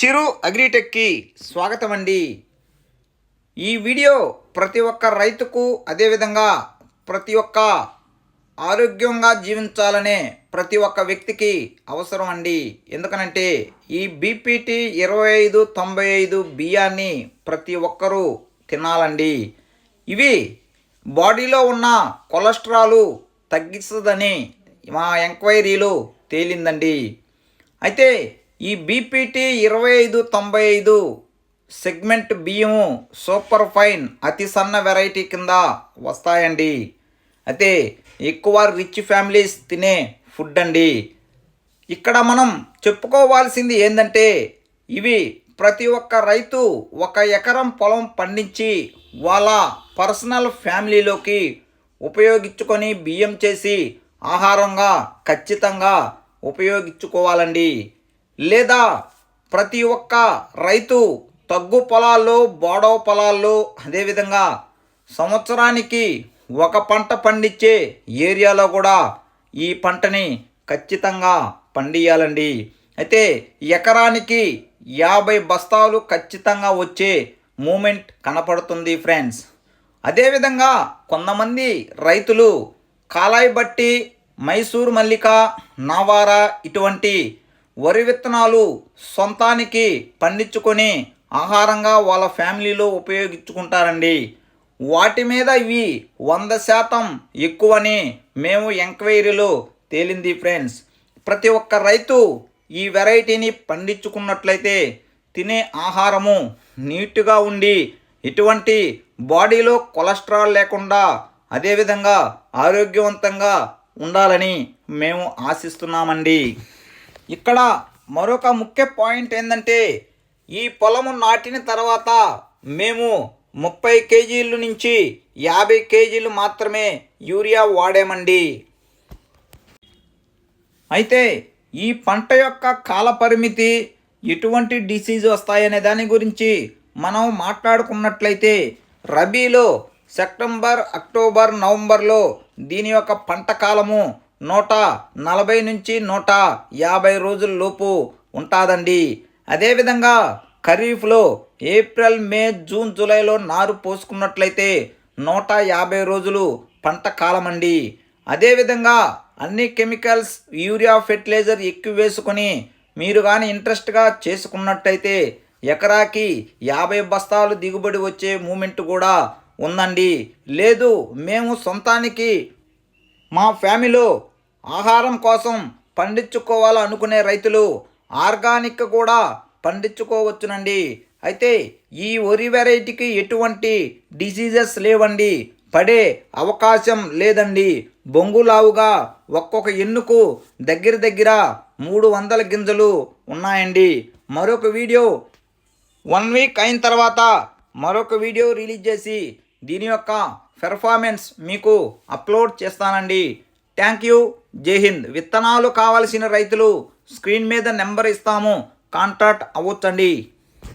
చిరు అగ్రిటెక్కి స్వాగతం అండి ఈ వీడియో ప్రతి ఒక్క రైతుకు అదేవిధంగా ప్రతి ఒక్క ఆరోగ్యంగా జీవించాలనే ప్రతి ఒక్క వ్యక్తికి అవసరం అండి. ఎందుకనంటే ఈ బీపీటీ ఇరవై ఐదు తొంభై ఐదు బియ్యాన్ని ప్రతి ఒక్కరూ తినాలండి. ఇవి బాడీలో ఉన్న కొలెస్ట్రాలు తగ్గిస్తుందని మా ఎంక్వైరీలో తేలిందండి. అయితే ఈ బీపీటీ ఇరవై ఐదు తొంభై ఐదు సెగ్మెంట్ బియ్యము సూపర్ ఫైన్ అతి సన్న వెరైటీ కింద వస్తాయండి. అయితే ఎక్కువ రిచ్ ఫ్యామిలీస్ తినే ఫుడ్ అండి ఇక్కడ మనం చెప్పుకోవాల్సింది ఏంటంటే ఇవి ప్రతి ఒక్క రైతు ఒక ఎకరం పొలం పండించి వాళ్ళ పర్సనల్ ఫ్యామిలీలోకి ఉపయోగించుకొని బియ్యం చేసి ఆహారంగా ఖచ్చితంగా ఉపయోగించుకోవాలండి. లేదా ప్రతి ఒక్క రైతు తగ్గు పొలాల్లో బోడవ పొలాల్లో అదేవిధంగా సంవత్సరానికి ఒక పంట పండించే ఏరియాలో కూడా ఈ పంటని ఖచ్చితంగా పండియాలండి. అయితే ఎకరానికి యాభై బస్తాలు ఖచ్చితంగా వచ్చే మూమెంట్ కనపడుతుంది ఫ్రెండ్స్. అదేవిధంగా కొంతమంది రైతులు కాలాయి బట్టి మైసూర్ మల్లిక నావారా ఇటువంటి వరి విత్తనాలు సొంతానికి పండించుకొని ఆహారంగా వాళ్ళ ఫ్యామిలీలో ఉపయోగించుకుంటారండి. వాటి మీద ఇవి వంద శాతం ఎక్కువని మేము ఎంక్వైరీలో తేలింది ఫ్రెండ్స్. ప్రతి ఒక్క రైతు ఈ వెరైటీని పండించుకున్నట్లయితే తినే ఆహారము నీట్గా ఉండి ఎటువంటి బాడీలో కొలెస్ట్రాల్ లేకుండా అదేవిధంగా ఆరోగ్యవంతంగా ఉండాలని మేము ఆశిస్తున్నామండి. ఇక్కడ మరొక ముఖ్య పాయింట్ ఏంటంటే ఈ పొలము నాటిన తర్వాత మేము ముప్పై కేజీల నుంచి యాభై కేజీలు మాత్రమే యూరియా వాడామండి. అయితే ఈ పంట యొక్క కాల పరిమితి ఎటువంటి డిసీజ్ వస్తాయనే దాని గురించి మనం మాట్లాడుకున్నట్లయితే రబీలో సెప్టెంబర్ అక్టోబర్ నవంబర్లో దీని యొక్క పంట కాలము నూట నలభై నుంచి నూట యాభై రోజుల లోపు ఉంటుందండి. అదేవిధంగా ఖరీఫ్లో ఏప్రిల్ మే జూన్ జూలైలో నారు పోసుకున్నట్లయితే నూట యాభై రోజులు పంట కాలం అండి అదేవిధంగా అన్ని కెమికల్స్ యూరియా ఫెర్టిలైజర్ ఎక్కువ వేసుకొని మీరు కానీ ఇంట్రెస్ట్గా చేసుకున్నట్టయితే ఎకరాకి యాభై బస్తాలు దిగుబడి వచ్చే మూమెంట్ కూడా ఉందండి. లేదు మేము సొంతానికి మా ఫ్యామిలీలో ఆహారం కోసం పండించుకోవాలనుకునే రైతులు ఆర్గానిక్ కూడా పండించుకోవచ్చునండి. అయితే ఈ వరి వెరైటీకి ఎటువంటి డిసీజెస్ లేవండి. పడే అవకాశం లేదండి. బొంగులావుగా ఒక్కొక్క ఎన్నుకు దగ్గర దగ్గర మూడు వందల గింజలు ఉన్నాయండి. మరొక వీడియో వన్ వీక్ అయిన తర్వాత మరొక వీడియో రిలీజ్ చేసి దీని యొక్క పెర్ఫార్మెన్స్ మీకు అప్లోడ్ చేస్తానండి. థ్యాంక్ యూ జై హింద్. విత్తనాలు కావలసిన రైతులు స్క్రీన్ మీద నెంబర్ ఇస్తాము. కాంటాక్ట్ అవ్వచ్చండి.